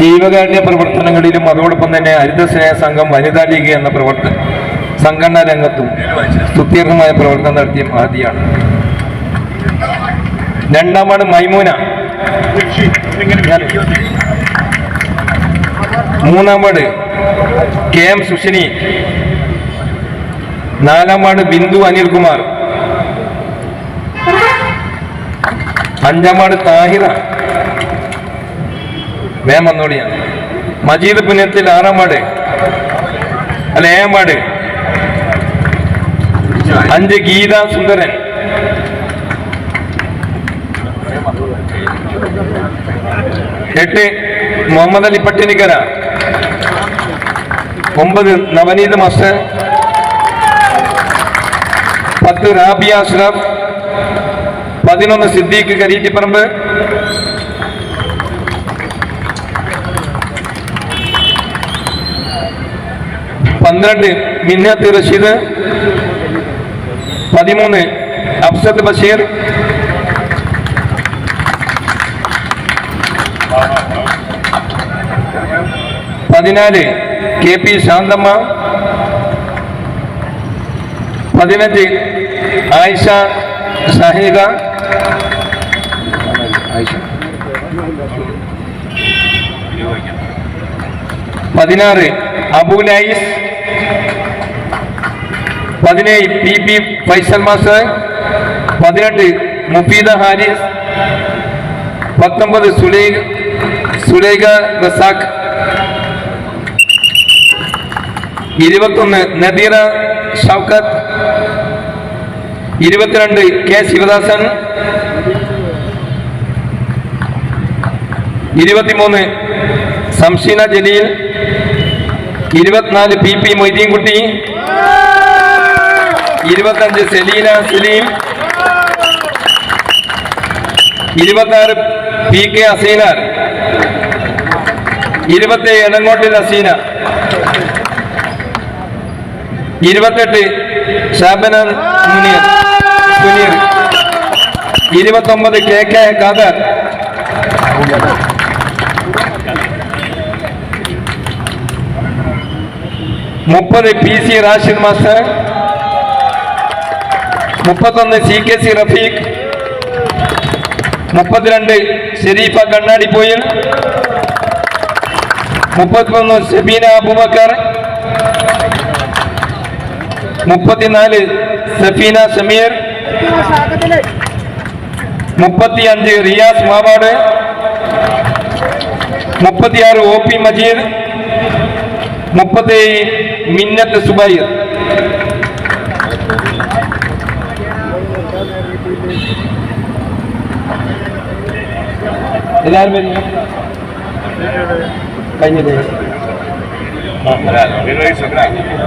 ജീവകാരുണ്യ പ്രവർത്തനങ്ങളിലും അതോടൊപ്പം തന്നെ ഹരിതസ്നേഹ സംഘം വനിതാ ലീഗ് എന്ന പ്രവർത്തന സംഘടനാ രംഗത്തും സുത്യർഹമായ പ്രവർത്തനം നടത്തിയ മഹതിയാണ് രണ്ടാമാണ് മൈമൂന. മൂന്നാം വാർഡ് കെ എം സുഷിനി നാലാം വാർഡ് ബിന്ദു അനിൽകുമാർ. അഞ്ചാം വാർഡ് താഹിറ. വേം വന്നോളിയാണ് മജീദ് പുണ്യത്തിൽ ആറാം വാർഡ്. അല്ല ഏഴാം വാർഡ്. അഞ്ച് ഗീത സുന്ദരൻ. എട്ട് മുഹമ്മദ് അലി പട്ടിണിക്കര. ഒമ്പത് നവനീത് മാസ്റ്റർ. പത്ത് റാബിയ അഷ്റഫ്. പതിനൊന്ന് സിദ്ദീഖ് കരീറ്റിപ്പറമ്പ് പന്ത്രണ്ട് മിന്നത്ത് റഷീദ്. പതിമൂന്ന് അഫ്സദ് ബഷീർ. പതിനാല് കെ പി ശാന്തമ്മ. പതിനഞ്ച് ആയിഷ ഷഹീദ പതിനാറ് അബു അബുലൈസ്. പതിനേഴ് പി പി ഫൈസൽ മാസ്റ്റർ പതിനെട്ട് മുഫീദ ഹാരിസ് പത്തൊമ്പത് സുലൈഖ് സുലൈഖ റസാഖ് ഇരുപത്തൊന്ന് നദീറ ഷൗക്കത്ത് ഇരുപത്തിരണ്ട് കെ ശിവദാസൻ ഇരുപത്തിമൂന്ന് സംഷീന ജലീൽ ഇരുപത്തിനാല് പി പി മൊയ്തീൻകുട്ടി ഇരുപത്തഞ്ച് സെലീന സലീം. ഇരുപത്തിയാറ് പി കെ അസീനാർ. ഇരുപത്തേഴ് എളങ്ങോട്ടിൽ അസീന. ഇരുപത്തെട്ട് ഷാബന സുനീർ ഇരുപത്തൊമ്പത് കെ കെ ഖാദർ. മുപ്പത് പി സി റാഷിദ് മാസ്റ്റർ. മുപ്പത്തൊന്ന് സി കെ സി റഫീഖ്. മുപ്പത്തിരണ്ട് ഷെരീഫ കണ്ണാടിപ്പോയിൽ മുപ്പത്തിമൂന്ന് ഷബീന അബൂബക്കർ. മുപ്പത്തിനാല് സഫീന സമീർ മുപ്പത്തി അഞ്ച് റിയാസ് മാവാട്. മുപ്പത്തിയാറ് ഒ പി മജീദ്. മുപ്പത്തി മിന്നത്ത് സുബൈർ. എല്ലാവരും വരും. കഴിഞ്ഞില്ലേ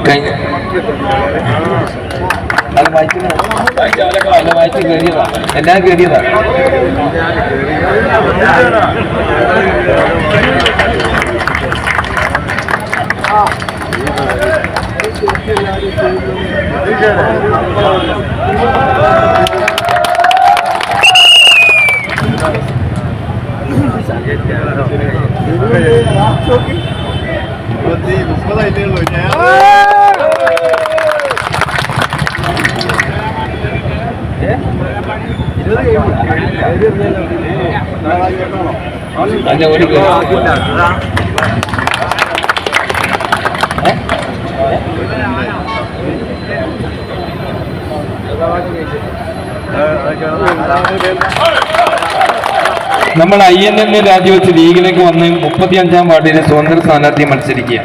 കഴിഞ്ഞ. അത് വായിക്കുന്ന അല്ല വായിച്ച് കയറിയതാ എല്ലാം കയറിയതാ മുപ്പതായിട്ടേ ప్రతి ముప్పదైదు ఏళ్ళు Thank you. നമ്മൾ ഐ എൻ എല്ലിനെ രാജിവെച്ച് ലീഗിലേക്ക് വന്ന് മുപ്പത്തിയഞ്ചാം വാർഡിലെ സ്വതന്ത്ര സ്ഥാനാർത്ഥി മത്സരിക്കുക.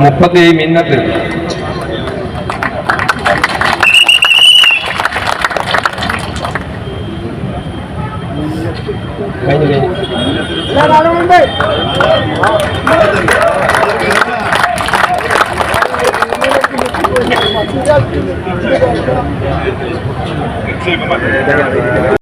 മുപ്പത്തി മിന്നത്ത് കഴിഞ്ഞു കഴിഞ്ഞു